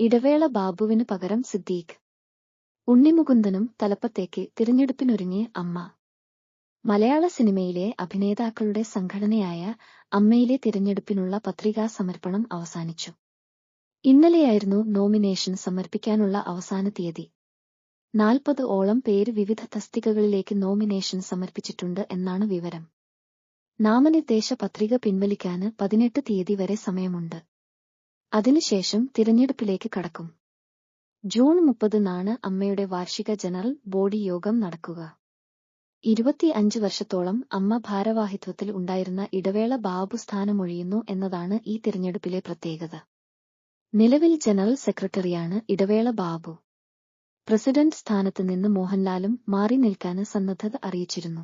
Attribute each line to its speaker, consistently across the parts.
Speaker 1: ഇടവേള ബാബുവിന് പകരം സിദ്ദീഖ്. ഉണ്ണിമുകുന്ദനും തലപ്പത്തേക്ക് തിരഞ്ഞെടുപ്പിനൊരുങ്ങിയ അമ്മ. മലയാള സിനിമയിലെ അഭിനേതാക്കളുടെ സംഘടനയായ അമ്മയിലെ തിരഞ്ഞെടുപ്പിനുള്ള പത്രികാ സമർപ്പണം അവസാനിച്ചു. ഇന്നലെയായിരുന്നു നോമിനേഷൻ സമർപ്പിക്കാനുള്ള അവസാന തീയതി. നാൽപ്പത് ഓളം പേര് വിവിധ തസ്തികകളിലേക്ക് നോമിനേഷൻ സമർപ്പിച്ചിട്ടുണ്ട് എന്നാണ് വിവരം. നാമനിർദ്ദേശ പത്രിക പിൻവലിക്കാന് പതിനെട്ട് തീയതി വരെ സമയമുണ്ട്. അതിനുശേഷം തിരഞ്ഞെടുപ്പിലേക്ക് കടക്കും. ജൂൺ മുപ്പതിനാണ് അമ്മയുടെ വാർഷിക ജനറൽ ബോഡി യോഗം നടക്കുക. ഇരുപത്തിയഞ്ച് വർഷത്തോളം അമ്മ ഭാരവാഹിത്വത്തിൽ ഉണ്ടായിരുന്ന ഇടവേള ബാബു സ്ഥാനമൊഴിയുന്നു എന്നതാണ് ഈ തിരഞ്ഞെടുപ്പിലെ പ്രത്യേകത. നിലവിൽ ജനറൽ സെക്രട്ടറിയാണ് ഇടവേള ബാബു. പ്രസിഡന്റ് സ്ഥാനത്ത് നിന്ന് മോഹൻലാലും മാറി നിൽക്കാന് സന്നദ്ധത അറിയിച്ചിരുന്നു.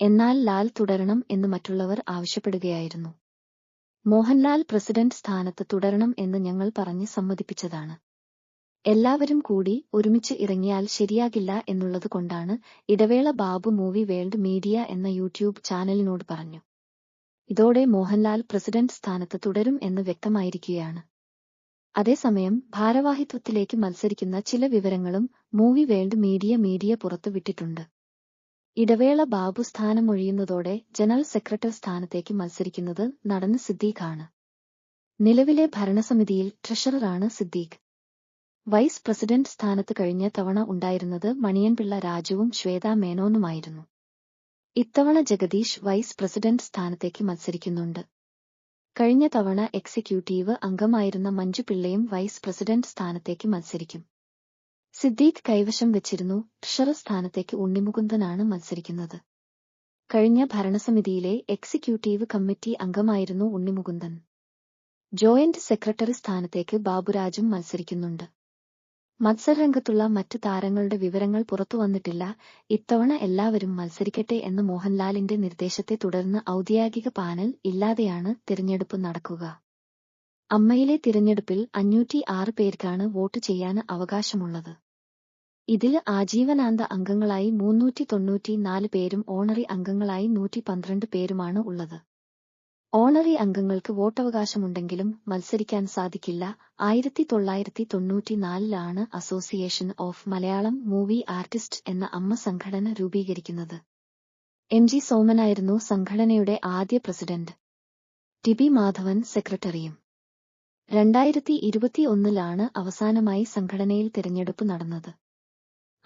Speaker 1: എന്നാൽ ലാൽ തുടരണം എന്ന് മറ്റുള്ളവർ ആവശ്യപ്പെടുകയായിരുന്നു. മോഹൻലാൽ പ്രസിഡന്റ് സ്ഥാനത്ത് തുടരണം എന്ന് ഞങ്ങൾ പറഞ്ഞ് സമ്മതിപ്പിച്ചതാണ്. എല്ലാവരും കൂടി ഒരുമിച്ച് ഇറങ്ങിയാൽ ശരിയാകില്ല എന്നുള്ളത് കൊണ്ടാണ് Idavela Babu movie world media എന്ന യൂട്യൂബ് ചാനലിനോട് പറഞ്ഞു. ഇതോടെ മോഹൻലാൽ പ്രസിഡന്റ് സ്ഥാനത്ത് തുടരും എന്ന് വ്യക്തമായിരിക്കുകയാണ്. അതേസമയം ഭാരവാഹിത്വത്തിലേക്ക് മത്സരിക്കുന്ന ചില വിവരങ്ങളും മൂവി വേൾഡ് മീഡിയ മീഡിയ പുറത്തുവിട്ടിട്ടുണ്ട് ഇടവേള ബാബു സ്ഥാനമൊഴിയുന്നതോടെ ജനറൽ സെക്രട്ടറി സ്ഥാനത്തേക്ക് മത്സരിക്കുന്നത് നടന് സിദ്ദീഖാണ് നിലവിലെ ഭരണസമിതിയിൽ ട്രഷററാണ് സിദ്ദീഖ്. വൈസ് പ്രസിഡന്റ് സ്ഥാനത്ത് കഴിഞ്ഞ തവണ ഉണ്ടായിരുന്നത് മണിയൻപിള്ള രാജുവും ശ്വേതാ മേനോനുമായിരുന്നു. ഇത്തവണ ജഗദീഷ് വൈസ് പ്രസിഡന്റ് സ്ഥാനത്തേക്ക് മത്സരിക്കുന്നുണ്ട്. കഴിഞ്ഞ തവണ എക്സിക്യൂട്ടീവ് അംഗമായിരുന്ന മഞ്ജു പിള്ളയും വൈസ് പ്രസിഡന്റ് സ്ഥാനത്തേക്ക് മത്സരിക്കും. സിദ്ദീഖ് കൈവശം വെച്ചിരുന്നു ട്രഷറർ സ്ഥാനത്തേക്ക് ഉണ്ണിമുകുന്ദനാണ് മത്സരിക്കുന്നത്. കഴിഞ്ഞ ഭരണസമിതിയിലെ എക്സിക്യൂട്ടീവ് കമ്മിറ്റി അംഗമായിരുന്നു ഉണ്ണിമുകുന്ദൻ. ജോയിന്റ് സെക്രട്ടറി സ്ഥാനത്തേക്ക് ബാബുരാജും മത്സരിക്കുന്നുണ്ട്. മത്സരരംഗത്തുള്ള മറ്റ് താരങ്ങളുടെ വിവരങ്ങൾ പുറത്തുവന്നിട്ടില്ല ഇത്തവണ എല്ലാവരും മത്സരിക്കട്ടെ എന്ന മോഹൻലാലിന്റെ നിർദ്ദേശത്തെ തുടർന്ന് ഔദ്യോഗിക പാനൽ ഇല്ലാതെയാണ് തിരഞ്ഞെടുപ്പ് നടക്കുക. അമ്മയിലെ തിരഞ്ഞെടുപ്പിൽ അഞ്ഞൂറ്റി ആറ് പേർക്കാണ് വോട്ട് ചെയ്യാൻ അവകാശമുള്ളത്. ഇതിൽ ആജീവനാന്ത അംഗങ്ങളായി മുന്നൂറ്റി തൊണ്ണൂറ്റി നാല് പേരും ഓണറി അംഗങ്ങളായി നൂറ്റി പന്ത്രണ്ട് പേരുമാണ് ഉള്ളത്. ഓണറി അംഗങ്ങൾക്ക് വോട്ടവകാശമുണ്ടെങ്കിലും മത്സരിക്കാൻ സാധിക്കില്ല. ആയിരത്തി തൊള്ളായിരത്തി തൊണ്ണൂറ്റിനാലിലാണ് association of Malayalam movie artist എന്ന അമ്മ സംഘടന രൂപീകരിക്കുന്നത്. എം ജി സോമനായിരുന്നു സംഘടനയുടെ ആദ്യ പ്രസിഡന്റ്. ടിബി മാധവൻ സെക്രട്ടറിയും. രണ്ടായിരത്തി ഇരുപത്തിയൊന്നിലാണ് അവസാനമായി സംഘടനയിൽ തിരഞ്ഞെടുപ്പ് നടന്നത്.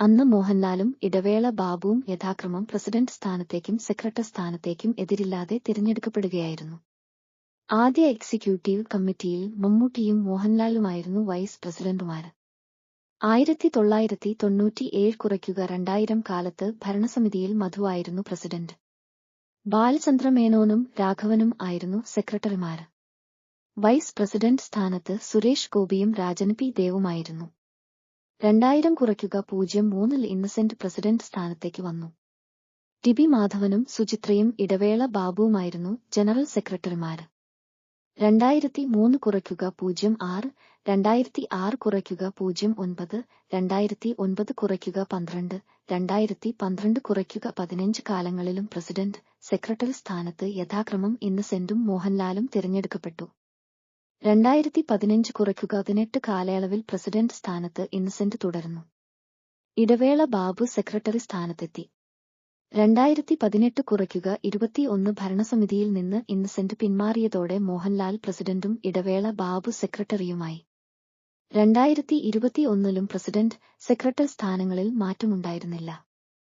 Speaker 1: അന്ന് മോഹൻലാലും ഇടവേള ബാബുവും യഥാക്രമം പ്രസിഡന്റ് സ്ഥാനത്തേക്കും സെക്രട്ടറി സ്ഥാനത്തേക്കും എതിരില്ലാതെ തിരഞ്ഞെടുക്കപ്പെടുകയായിരുന്നു. ആദ്യ എക്സിക്യൂട്ടീവ് കമ്മിറ്റിയിൽ മമ്മൂട്ടിയും മോഹൻലാലുമായിരുന്നു വൈസ് പ്രസിഡന്റുമാർ ആയിരത്തി തൊള്ളായിരത്തി തൊണ്ണൂറ്റിയേഴ് കുറയ്ക്കുക രണ്ടായിരം കാലത്ത് ഭരണസമിതിയിൽ മധുവായിരുന്നു പ്രസിഡന്റ്. ബാലചന്ദ്ര മേനോനും രാഘവനും ആയിരുന്നു സെക്രട്ടറിമാർ വൈസ് പ്രസിഡന്റ് സ്ഥാനത്ത് സുരേഷ് ഗോപിയും രാജൻ പി ദേവുമായിരുന്നു. രണ്ടായിരം കുറയ്ക്കുക പൂജ്യം മൂന്നിൽ ഇന്നസെന്റ് പ്രസിഡന്റ് സ്ഥാനത്തേക്ക് വന്നു. ടിബി മാധവനും സുചിത്രയും ഇടവേള ബാബുവുമായിരുന്നു ജനറൽ സെക്രട്ടറിമാർ രണ്ടായിരത്തി മൂന്ന് കുറയ്ക്കുക പൂജ്യം ആറ് രണ്ടായിരത്തി ആറ് കുറയ്ക്കുക പൂജ്യം ഒൻപത് രണ്ടായിരത്തി ഒൻപത് കുറയ്ക്കുക പന്ത്രണ്ട് രണ്ടായിരത്തി പന്ത്രണ്ട് കുറയ്ക്കുക പതിനഞ്ച് കാലങ്ങളിലും പ്രസിഡന്റ് സെക്രട്ടറി സ്ഥാനത്ത് യഥാക്രമം ഇന്നസെന്റും മോഹൻലാലും തിരഞ്ഞെടുക്കപ്പെട്ടു. രണ്ടായിരത്തി പതിനഞ്ച് കുറയ്ക്കുക പതിനെട്ട് കാലയളവിൽ പ്രസിഡന്റ് സ്ഥാനത്ത് ഇന്നസെന്റ് തുടർന്നു ഇടവേള ബാബു സെക്രട്ടറി സ്ഥാനത്തെത്തി. രണ്ടായിരത്തി പതിനെട്ട് കുറയ്ക്കുക ഇരുപത്തിയൊന്ന് ഭരണസമിതിയിൽ നിന്ന് ഇന്നസെന്റ് പിന്മാറിയതോടെ മോഹൻലാൽ പ്രസിഡന്റും ഇടവേള ബാബു സെക്രട്ടറിയുമായി. രണ്ടായിരത്തി ഇരുപത്തിയൊന്നിലും പ്രസിഡന്റ് സെക്രട്ടറി സ്ഥാനങ്ങളിൽ മാറ്റമുണ്ടായിരുന്നില്ല.